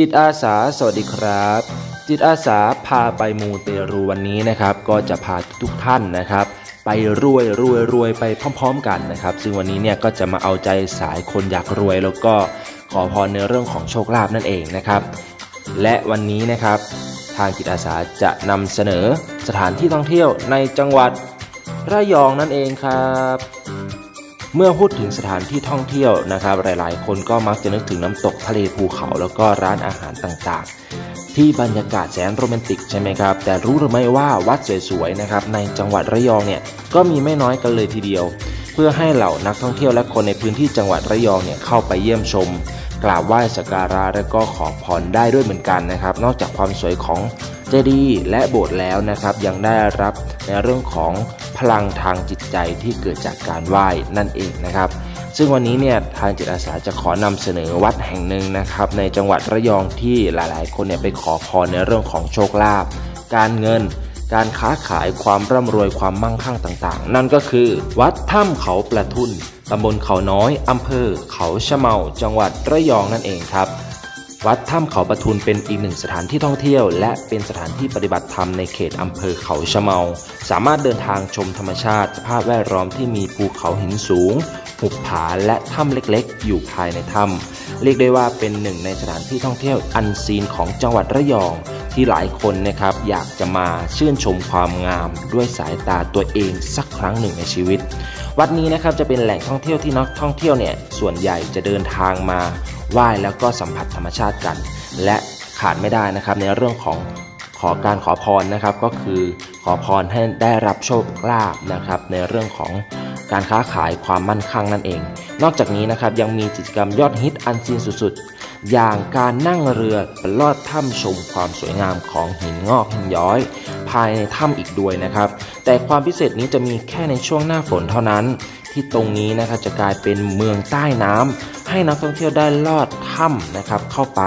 จิตอาสาสวัสดีครับ จิตอาสาพาไปมูเตรูวันนี้นะครับ ก็จะพาทุกท่านนะครับ ไปรวยรวยรวยไปพร้อม ๆ กันนะครับ ซึ่งวันนี้เนี่ยก็จะมาเอาใจสายคนอยากรวย แล้วก็ขอพรในเรื่องของโชคลาภนั่นเองนะครับ และวันนี้นะครับทางจิตอาสาจะนำเสนอสถานที่ท่องเที่ยวในจังหวัดระยองนั่นเองครับ เมื่อพูดถึงสถานที่ท่องเที่ยวนะครับ หลายๆ คนก็มักจะนึกถึงน้ำตกทะเลภูเขาแล้วก็ร้านอาหารต่างๆ ที่บรรยากาศแสนโรแมนติกใช่ไหมครับ แต่รู้หรือไม่ว่าวัดสวยๆนะครับในจังหวัดระยองเนี่ยก็มีไม่น้อยกันเลยทีเดียว เพื่อให้เหล่านักท่องเที่ยวและคนในพื้นที่จังหวัดระยองเนี่ยเข้าไปเยี่ยมชม กราบไหว้สักการะและก็ขอพรได้ด้วยเหมือนกันนะครับ นอกจากความสวยของ เจดีย์และโบสถ์แล้วนะครับ ยังได้รับในเรื่องของพลังทางจิตใจที่เกิดจากการไหว้นั่นเองนะครับ ซึ่งวันนี้เนี่ยทางจิตอาสาจะขอนำเสนอวัดแห่งหนึ่งนะครับ ในจังหวัดระยองที่หลาย ๆ คนเนี่ยไปขอพรในเรื่องของโชคลาภการเงินการค้าขายความร่ำรวยความมั่งคั่งต่างๆ นั่นก็คือ วัดถ้ำเขาประทุนตำบลเขาน้อยอำเภอ เขาชะเมา จังหวัดระยองนั่นเองครับ วัดถ้ำเขาปะทุนเป็นอีกหนึ่งสถานที่ท่องเที่ยว และเป็นสถานที่ปฏิบัติธรรมในเขตอำเภอเขาชะเมา สามารถเดินทางชมธรรมชาติ สภาพแวดล้อมที่มีภูเขาหินสูง หุบผาและถ้ำเล็กๆ อยู่ภายในถ้ำเรียกได้ว่าเป็นหนึ่งในสถานที่ท่องเที่ยวอันซีนของจังหวัดระยอง ที่หลายคนนะครับอยากจะมาชื่นชมความงาม ด้วยสายตาตัวเองสักครั้งหนึ่งในชีวิต วัดนี้นะครับจะเป็นแหล่งท่องเที่ยวที่นักท่องเที่ยวเนี่ยส่วนใหญ่จะเดินทางมา ไหว้แล้วก็สัมผัสธรรมชาติกัน และขาดไม่ได้นะครับในเรื่องของขอการขอพรนะครับก็คือขอพรให้ได้รับโชคลาภนะครับในเรื่องของการค้าขายความมั่นคงนั่นเอง นอกจากนี้นะครับยังมีกิจกรรมยอดฮิตอันซีนสุดๆ อย่างการนั่งเรือลอดถ้ำชมความสวยงามของหินงอกหินย้อย ภายในถ้ำอีกด้วยนะครับ แต่ความพิเศษนี้จะมีแค่ในช่วงหน้าฝนเท่านั้น ที่ตรงนี้นะครับจะกลายเป็นเมืองใต้น้ำ ให้นักท่องเที่ยวได้ลอดถ้ำนะครับเข้าไป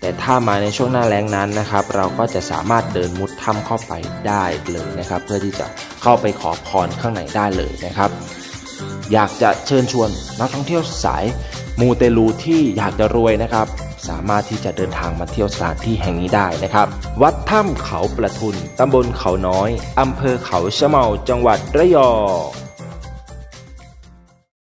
แต่ถ้ามาในช่วงหน้าแล้งนั้นนะครับ เราก็จะสามารถเดินมุดถ้ำเข้าไปได้เลยนะครับ เพื่อที่จะเข้าไปขอพรข้างในได้เลยนะครับ อยากจะเชิญชวนนักท่องเที่ยวสายมูเตลูที่อยากจะรวยนะครับ สามารถที่จะเดินทางมาเที่ยวสถานที่แห่งนี้ได้นะครับ วัดถ้ำเขาประทุนตำบลเขาน้อยอำเภอเขาชะเมาจังหวัดระยอง